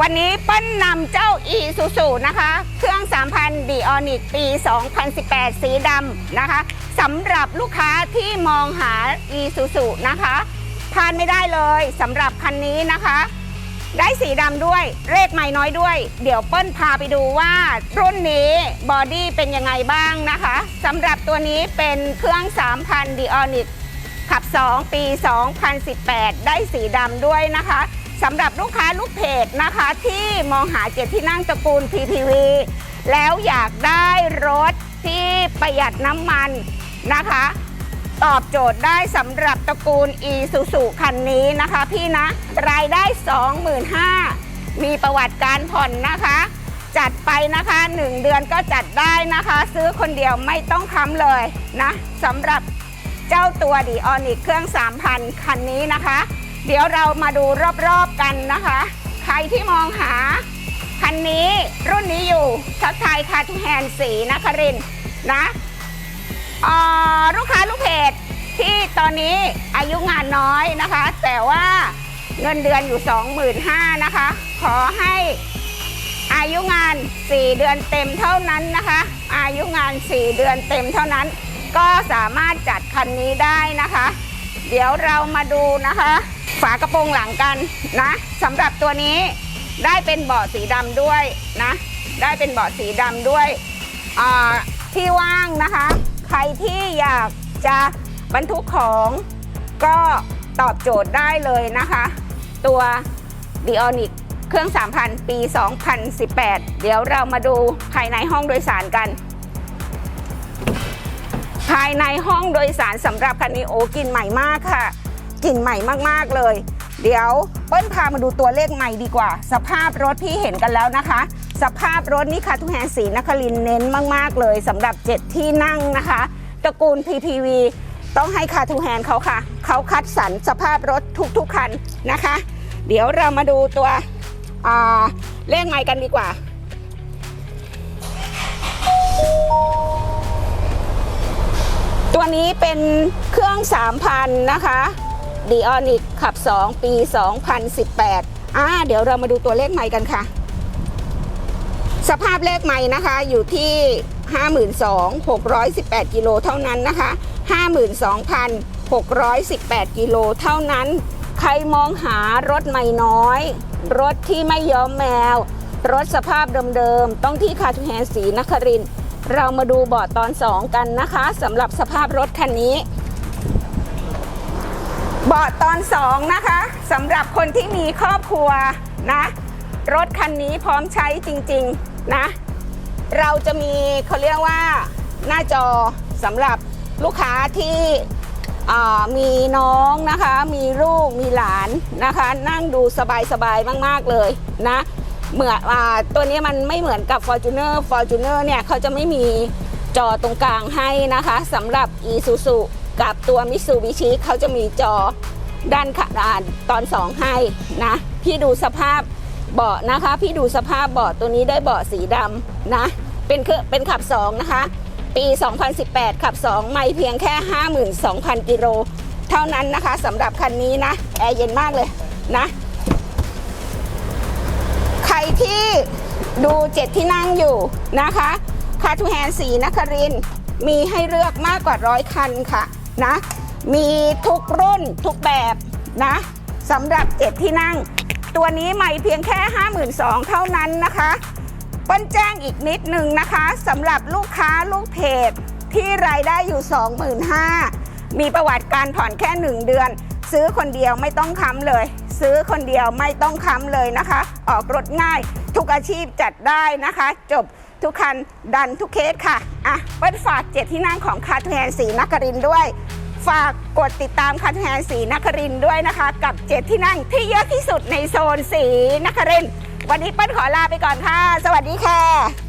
วันนี้เปิ้ลนำเจ้า e s u s u นะคะ เครื่อง 3,000 d i o n i c ปี 2018 สีดำนะคะสำหรับลูกค้าที่มองหา e s u s u นะคะพลาดไม่ได้เลยสำหรับคันนี้นะคะ ได้สีดำด้วยเลขไม่น้อยด้วย เดี๋ยวเปิ้ลพาไปดูว่ารุ่นนี้บอดี้เป็นยังไงบ้างนะคะสำหรับตัวนี้เป็นเครื่อง 3,000 d i o n i c ขับ 2 ปี 2018 ได้สีดำด้วยนะคะ สำหรับลูกค้าลูกเพจนะคะ ที่มองหาเจ็ดที่นั่งตระกูล PPV แล้วอยากได้รถที่ประหยัดน้ำมันนะคะ ตอบโจทย์ได้สำหรับตระกูล e s u s u คันนี้นะคะ พี่นะรายได้ 25,000มีประวัติการผ่อนนะคะ จัดไปนะคะ 1 เดือนก็จัดได้นะคะ ซื้อคนเดียวไม่ต้องค้ำเลยนะสำหรับเจ้าตัวดีออนิกเครื่อง 3,000 คันนี้นะคะ เดี๋ยวเรามาดูรอบๆกันนะคะ ใครที่มองหา คันนี้รุ่นนี้อยู่ทักทายคาทุแฮนสีนครินนะลูกค้าลูกเพจที่ตอนนี้อายุงานน้อยนะคะ แต่ว่าเงินเดือนอยู่ 25,000นะคะ ขอให้อายุงาน 4 เดือนเต็มเท่านั้นนะคะ อายุงาน 4 เดือนเต็มเท่านั้น ก็สามารถจัดคันนี้ได้นะคะ เดี๋ยวเรามาดูนะคะ ฝากระโปรงหลังกันนะสำหรับตัวนี้ได้เป็นเบาะสีดำด้วยนะ ได้เป็นเบาะสีดำด้วยที่ว่างนะคะ ใครที่อยากจะบรรทุกของก็ตอบโจทย์ได้เลยนะคะ ตัว d i o n i c เครื่อง 3,000 ปี 2018 เดี๋ยวเรามาดูภายในห้องโดยสารกัน ภายในห้องโดยสารสำหรับคันนี้โอกินใหม่มากค่ะ กลิ่นใหม่มากๆเลย เดี๋ยวเปิ้ลพามาดูตัวเลขใหม่ดีกว่า สภาพรถที่เห็นกันแล้วนะคะ สภาพรถนี่ค่ะทุกแฮนสีนครินเน้นมาก ๆ เลยสำหรับ 7 ที่นั่งนะคะตระกูล PPV ต้องให้คาทูแฮนเขาค่ะ เขาคัดสรรสภาพรถทุก ๆ คันนะคะ เดี๋ยวเรามาดูตัวเลขใหม่กันดีกว่าตัวนี้เป็นเครื่อง 3,000 นะคะ d i o n i c ขับ 2 ปี 2018อ่าเดี๋ยวเรามาดูตัวเลขใหม่กันค่ะ สภาพเลขใหม่นะคะอยู่ที่ 52,618 กิโลเท่านั้นนะคะ 52,618 กิโลเท่านั้น ใครมองหารถใหม่น้อย รถที่ไม่ย้อมแมว รถสภาพเดิมๆ ต้องที่คาทูแฮนสีนคริน เรามาดูบาะตอน 2 กันนะคะสำหรับสภาพรถคันนี้ เบาะตอน2นะคะสำหรับคนที่มีครอบครัวนะรถคันนี้พร้อมใช้จริงๆนะ เราจะมีเขาเรียกว่าหน้าจอสำหรับลูกค้าที่มีน้องนะคะ มีลูกมีหลานนะคะ นั่งดูสบายๆมากๆเลยนะเหมือนอตัวนี้มันไม่เหมือนกับ Fortuner Fortuner เนี่ยเขาจะไม่มีจอตรงกลางให้นะคะสำหรับ Isuzu กับตัว Mitsubishi เขาจะมีจอด้านขาด้านตอน 2 ให้นะ พี่ดูสภาพเบาะนะคะ พี่ดูสภาพเบาะตัวนี้ได้เบาะสีดำนะ เป็นเครื่อเป็นขับ 2 นะคะ ปี 2018 ขับ 2 ไม่เพียงแค่ 52,000 กิโลเท่านั้นนะคะสำหรับคันนี้นะ แอร์เย็นมากเลยนะ ใครที่ดูเจ็ดที่นั่งอยู่นะคะคาทูแฮนสีนครินมีให้เลือกมากกว่าร้อยคันค่ะ นะ มีทุกรุ่นทุกแบบนะสำหรับเจ็ดที่นั่ง ตัวนี้ใหม่เพียงแค่ 52,000เท่านั้นนะคะเปิ้ลแจ้งอีกนิดหนึ่งนะคะสำหรับลูกค้าลูกเพจที่รายได้อยู่ 25,000 มีประวัติการผ่อนแค่ 1 เดือน ซื้อคนเดียวไม่ต้องค้ำเลย ซื้อคนเดียวไม่ต้องค้ำเลยนะคะ ออกรถง่าย ทุกอาชีพจัดได้นะคะ จบ ทุกคันดันทุกเคสค่ะ อะเปิ้ลฝากเจ็ดที่นั่งของคาทูแฮนสีนครินด้วย ฝากกดติดตามคาทูแฮนสีนครินด้วยนะคะ กับเจ็ดที่นั่งที่เยอะที่สุดในโซนสีนคริน วันนี้เปิ้ลขอลาไปก่อนค่ะ สวัสดีค่ะ